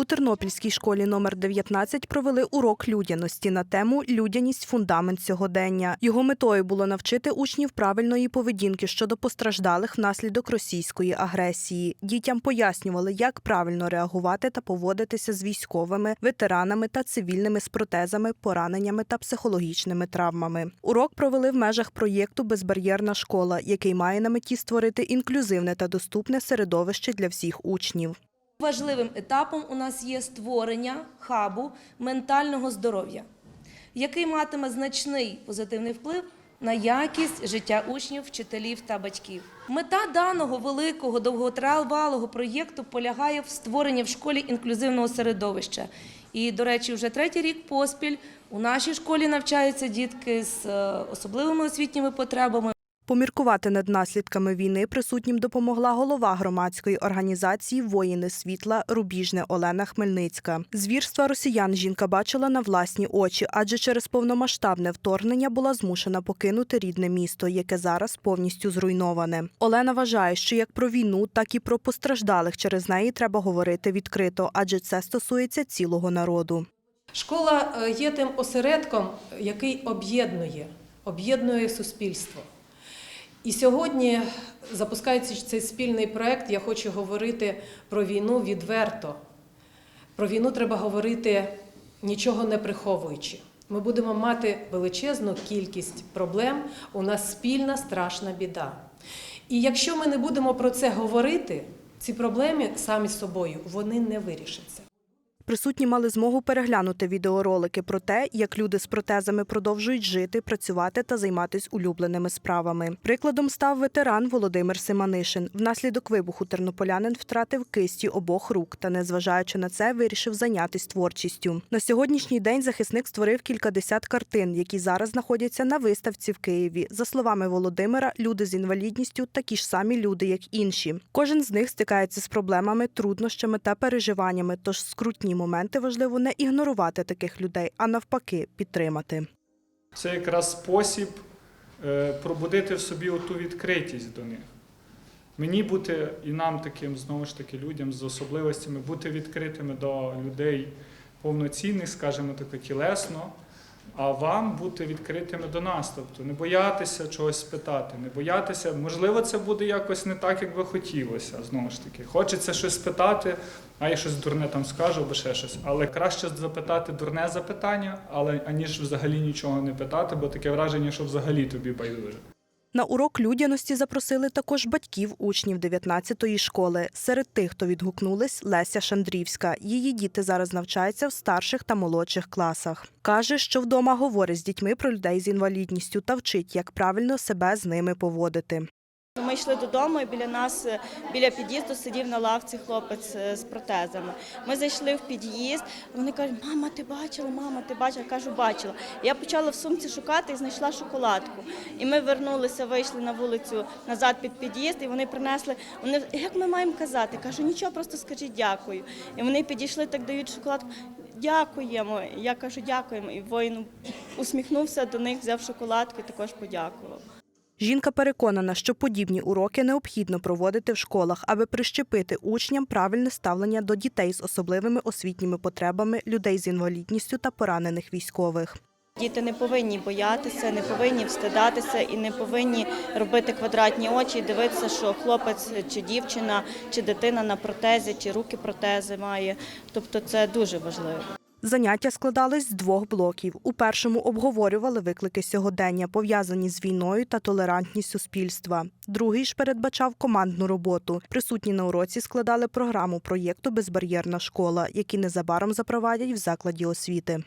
У Тернопільській школі номер 19 провели урок людяності на тему Людяність фундамент сьогодення. Його метою було навчити учнів правильної поведінки щодо постраждалих внаслідок російської агресії. Дітям пояснювали, як правильно реагувати та поводитися з військовими, ветеранами та цивільними з протезами, пораненнями та психологічними травмами. Урок провели в межах проєкту Безбар'єрна школа, який має на меті створити інклюзивне та доступне середовище для всіх учнів. Важливим етапом у нас є створення хабу ментального здоров'я, який матиме значний позитивний вплив на якість життя учнів, вчителів та батьків. Мета даного великого довготривалого проєкту полягає в створенні в школі інклюзивного середовища. І, до речі, вже третій рік поспіль у нашій школі навчаються дітки з е, особливими освітніми потребами. Поміркувати над наслідками війни присутнім допомогла голова громадської організації Воїни світла Рубіжне Олена Хмельницька. Звірства росіян жінка бачила на власні очі, адже через повномасштабне вторгнення була змушена покинути рідне місто, яке зараз повністю зруйноване. Олена вважає, що як про війну, так і про постраждалих через неї треба говорити відкрито, адже це стосується цілого народу. Школа е, є тим осередком, який об'єднує, об'єднує суспільство. І сьогодні, запускаючи цей спільний проект, я хочу говорити про війну відверто. Про війну треба говорити нічого не приховуючи. Ми будемо мати величезну кількість проблем. У нас спільна страшна біда. І якщо ми не будемо про це говорити, ці проблеми самі собою вони не вирішаться. Присутні мали змогу переглянути відеоролики про те, як люди з протезами продовжують жити, працювати та займатися улюбленими справами. Прикладом став ветеран Володимир Симанишин. Внаслідок вибуху тернополянин втратив кисті обох рук та, незважаючи на це, вирішив зайнятися творчістю. На сьогоднішній день захисник створив кількадесят картин, які зараз знаходяться на виставці в Києві. За словами Володимира, люди з інвалідністю такі ж самі люди, як інші. Кожен з них стикається з проблемами, труднощами та переживаннями. Тож скрутні моменти важливо не ігнорувати таких людей, а навпаки, підтримати. Це якраз спосіб е, пробудити в собі оту відкритість до них. Мені бути і нам таким, знову ж таки, людям з особливостями, бути відкритими до людей повноцінних, скажімо так, тілесно, а вам бути відкритими до нас. Тобто не боятися чогось спитати, не боятися, можливо, це буде якось не так, як би хотілося. Знову ж таки, хочеться щось спитати, а я щось дурне там скажу або ще щось. Але краще запитати дурне запитання, але аніж взагалі нічого не питати, бо таке враження, що взагалі тобі байдуже. На урок людяності запросили також батьків учнів 19-ї школи. Серед тих, хто відгукнулись, Леся Шандрівська. Її діти зараз навчаються в старших та молодших класах. Каже, що вдома говорить з дітьми про людей з інвалідністю та вчить, як правильно себе з ними поводити. Ми йшли додому, і біля нас, е, біля під'їзду, сидів на лавці хлопець е, з протезами. Ми зайшли в під'їзд. Вони кажуть, мама, ти бачила, мама, ти бачила? Я кажу, бачила. Я почала в сумці шукати і знайшла шоколадку. І ми вернулися, вийшли на вулицю назад під під'їзд, і вони принесли. Вони як ми маємо казати? Кажу, нічого, просто скажіть дякую. І вони підійшли, так дають шоколадку. Дякуємо. Я кажу, дякуємо. І воїн усміхнувся до них, взяв шоколадку і також подякував. Жінка переконана, що подібні уроки необхідно проводити в школах, аби прищепити учням правильне ставлення до дітей з особливими освітніми потребами, людей з інвалідністю та поранених військових. Діти не повинні боятися, не повинні встидатися і не повинні робити квадратні очі і дивитися, що хлопець чи дівчина, чи дитина на протезі, чи руки протези має. Тобто це дуже важливо. Заняття складались з двох блоків. У першому обговорювали виклики сьогодення, пов'язані з війною та толерантність суспільства. Другий ж передбачав командну роботу. Присутні на уроці складали програму проєкту Безбар'єрна школа, які незабаром запровадять в закладі освіти.